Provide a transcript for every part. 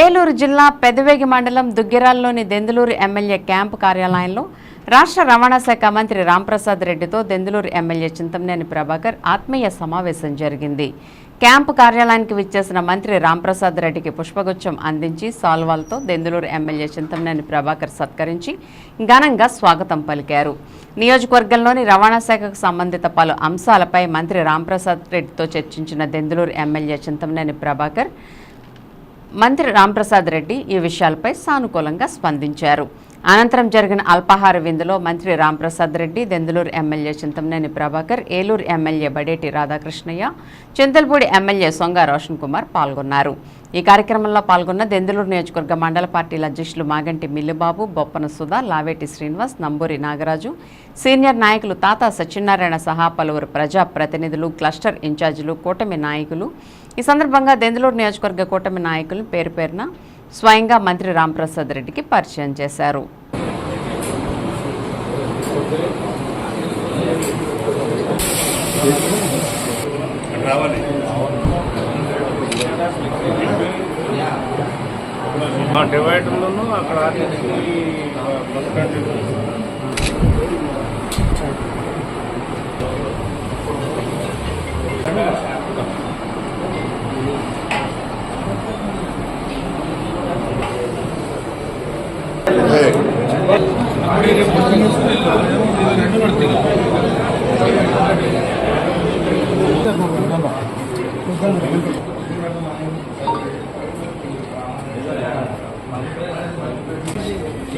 ఏలూరు జిల్లా పెదవేగి మండలం దుగ్గిరాల్లోని Denduluru MLA camp కార్యాలయంలో రాష్ట్ర రవాణా శాఖ మంత్రి రాంప్రసాద్ రెడ్డితో దెందులూరు ఎమ్మెల్యే చింతమనేని ప్రభాకర్ ఆత్మీయ సమావేశం జరిగింది. క్యాంపు కార్యాలయానికి విచ్చేసిన మంత్రి రాంప్రసాద్ రెడ్డికి పుష్పగుచ్చం అందించి సాల్వాలతో దెందులూరు ఎమ్మెల్యే చింతమనేని ప్రభాకర్ సత్కరించి ఘనంగా స్వాగతం పలికారు. నియోజకవర్గంలోని రవాణా శాఖకు సంబంధిత పలు అంశాలపై మంత్రి రాంప్రసాద్ రెడ్డితో చర్చించిన దెందులూరు ఎమ్మెల్యే చింతమనేని ప్రభాకర్ మంత్రి రాంప్రసాద్ రెడ్డి ఈ విషయాలపై సానుకూలంగా స్పందించారు. అనంతరం జరిగిన అల్పాహార విందులో మంత్రి Ramprasad Reddy Denduluru MLA Chintamaneni Prabhakar Eluru MLA Badeti Radhakrishnaiah Chintalapudi MLA Songa Roshan Kumar పాల్గొన్నారు. ఈ కార్యక్రమంలో పాల్గొన్న దెందులూరు నియోజకవర్గ మండల పార్టీల అధ్యక్షులు మాగంటి మిల్లుబాబు బొప్పన సుధా లావేటి శ్రీనివాస్ నంబూరి నాగరాజు సీనియర్ నాయకులు తాత సత్యనారాయణ సహా పలువురు ప్రజా ప్రతినిధులు క్లస్టర్ ఇన్ఛార్జీలు కూటమి నాయకులు. ఈ సందర్భంగా దెందులూరు నియోజకవర్గ కూటమి నాయకులు పేరు పేరున స్వయంగా మంత్రి రాంప్రసాద్ రెడ్డికి పరిచయం చేశారు. రావాలి డివైడర్లను అక్కడ ఆర్టీసీ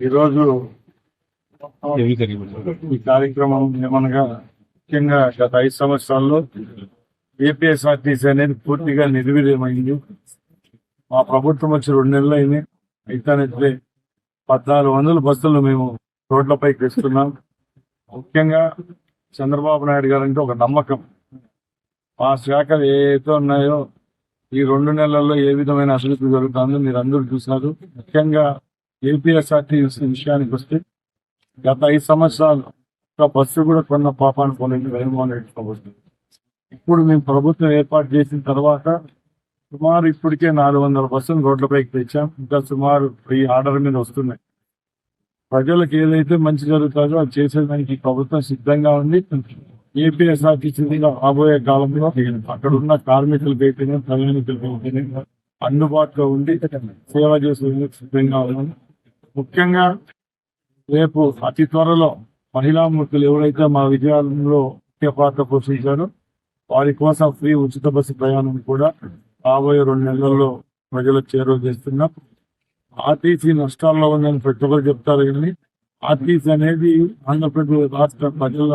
ఈరోజు ఈ కార్యక్రమం ఏమనగా ముఖ్యంగా గత ఐదు సంవత్సరాల్లో ఏపీఎస్ఆర్టీసీ అనేది పూర్తిగా నిర్వీర్యమైంది. మా ప్రభుత్వం వచ్చి రెండు నెలలు అయింది. అయితేనైతే పద్నాలుగు వందల బస్సులు మేము రోడ్లపైకి తెస్తున్నాం ముఖ్యంగా చంద్రబాబు నాయుడు గారు అంటే ఒక నమ్మకం. మా శాఖలు ఏవైతే ఉన్నాయో ఈ రెండు నెలల్లో ఏ విధమైన అభివృద్ధి జరుగుతుందో మీరు అందరూ చూశారు. ముఖ్యంగా ఏపీఎస్ఆర్టీసీ విషయానికి వస్తే గత ఐదు సంవత్సరాలు ఒక బస్సు కూడా కొన్న పాపాన్ని పోలేదు జగన్మోహన్ రెడ్డి ప్రభుత్వం. ఇప్పుడు మేము ప్రభుత్వం ఏర్పాటు చేసిన తర్వాత సుమారు ఇప్పటికే నాలుగు వందల బస్సులు రోడ్లపైకి తెచ్చాం. ఇంకా సుమారు ఈ ఆర్డర్ మీద వస్తున్నాయి. ప్రజలకు ఏదైతే మంచి జరుగుతుందో అది చేసేదానికి ప్రభుత్వం సిద్ధంగా ఉంది. ఏపీఎస్ఆర్టీసీ రాబోయే కాలంలో అక్కడ ఉన్న కార్మికులకు అయితేనే ప్రయాణికులకు అయితేనే అందుబాటులో ఉండి సేవ చేసేందుకు సిద్ధంగా ఉన్నాం ముఖ్యంగా రేపు అతి త్వరలో మహిళా మూర్తులు ఎవరైతే మా విజయాలలో ముఖ్య పాత్ర పోషించారో వారి కోసం ఫ్రీ ఉచిత బస్సు ప్రయాణం కూడా రాబోయే రెండు నెలల్లో ప్రజలకు చేరువ చేస్తున్నాం. ఆర్టీసీ నష్టాల్లో ఉందని ప్రతి ఒక్కరు చెప్తారు కానీ ఆర్టీసీ అనేది ఆంధ్రప్రదేశ్ రాష్ట్ర ప్రజల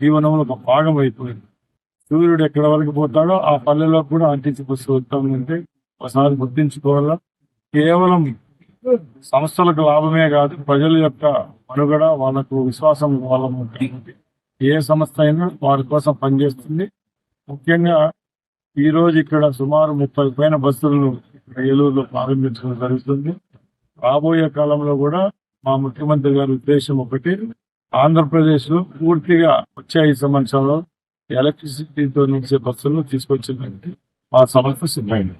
జీవనంలో ఒక భాగం అయిపోయింది. సూర్యుడు ఎక్కడ వరకు పోతాడో ఆ పల్లెలో కూడా ఆర్టీసీ బస్సు వస్తామంటే ఒకసారి గుర్తించుకోవాలా? కేవలం సంస్థలకు లాభమే కాదు ప్రజల యొక్క మనుగడ వాళ్ళకు విశ్వాసం వాళ్ళ ఏ సంస్థ అయినా వారి కోసం పనిచేస్తుంది. ముఖ్యంగా ఈ రోజు ఇక్కడ సుమారు ముప్పై పైన బస్సులను ఏలూరులో ప్రారంభించడం జరుగుతుంది. రాబోయే కాలంలో కూడా మా ముఖ్యమంత్రి గారి ఉద్దేశం ఒకటి ఆంధ్రప్రదేశ్లో పూర్తిగా వచ్చే ఐదు సంవత్సరాల్లో ఎలక్ట్రిసిటీతో నిలిచే బస్సులను తీసుకొచ్చిందంటే మా సమస్య సిద్ధమైంది.